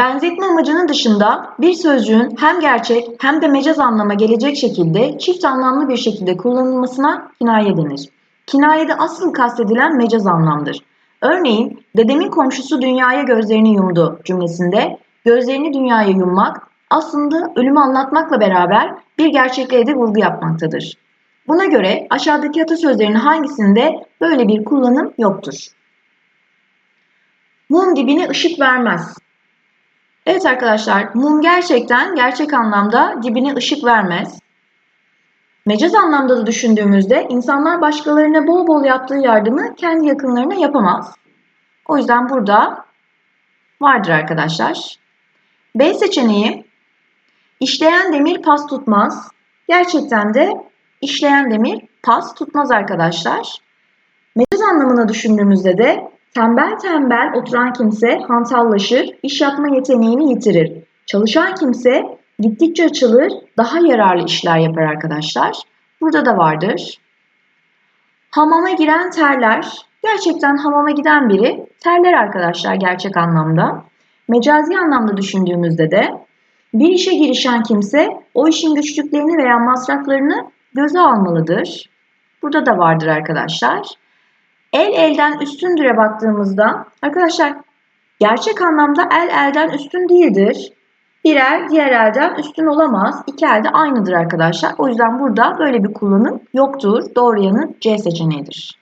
Benzetme amacının dışında bir sözcüğün hem gerçek hem de mecaz anlama gelecek şekilde çift anlamlı bir şekilde kullanılmasına kinaye denir. Kinayede asıl kastedilen mecaz anlamdır. Örneğin dedemin komşusu dünyaya gözlerini yumdu cümlesinde gözlerini dünyaya yummak aslında ölümü anlatmakla beraber bir gerçekliğe de vurgu yapmaktadır. Buna göre aşağıdaki atasözlerinin hangisinde böyle bir kullanım yoktur? Mum dibine ışık vermez. Evet arkadaşlar, mum gerçekten gerçek anlamda dibine ışık vermez. Mecaz anlamda da düşündüğümüzde insanlar başkalarına bol bol yaptığı yardımı kendi yakınlarına yapamaz. O yüzden burada vardır arkadaşlar. B seçeneği işleyen demir pas tutmaz. Gerçekten de işleyen demir pas tutmaz arkadaşlar. Mecaz anlamına düşündüğümüzde de tembel tembel oturan kimse hantallaşır, iş yapma yeteneğini yitirir. Çalışan kimse gittikçe açılır, daha yararlı işler yapar arkadaşlar. Burada da vardır. Hamama giren terler. Gerçekten hamama giden biri terler arkadaşlar gerçek anlamda. Mecazi anlamda düşündüğümüzde de bir işe girişen kimse o işin güçlüklerini veya masraflarını göze almalıdır. Burada da vardır arkadaşlar. El elden üstündüre baktığımızda arkadaşlar gerçek anlamda el elden üstün değildir. Bir el diğer elden üstün olamaz. İki el de aynıdır arkadaşlar. O yüzden burada böyle bir kullanım yoktur. Doğru yanıt C seçeneğidir.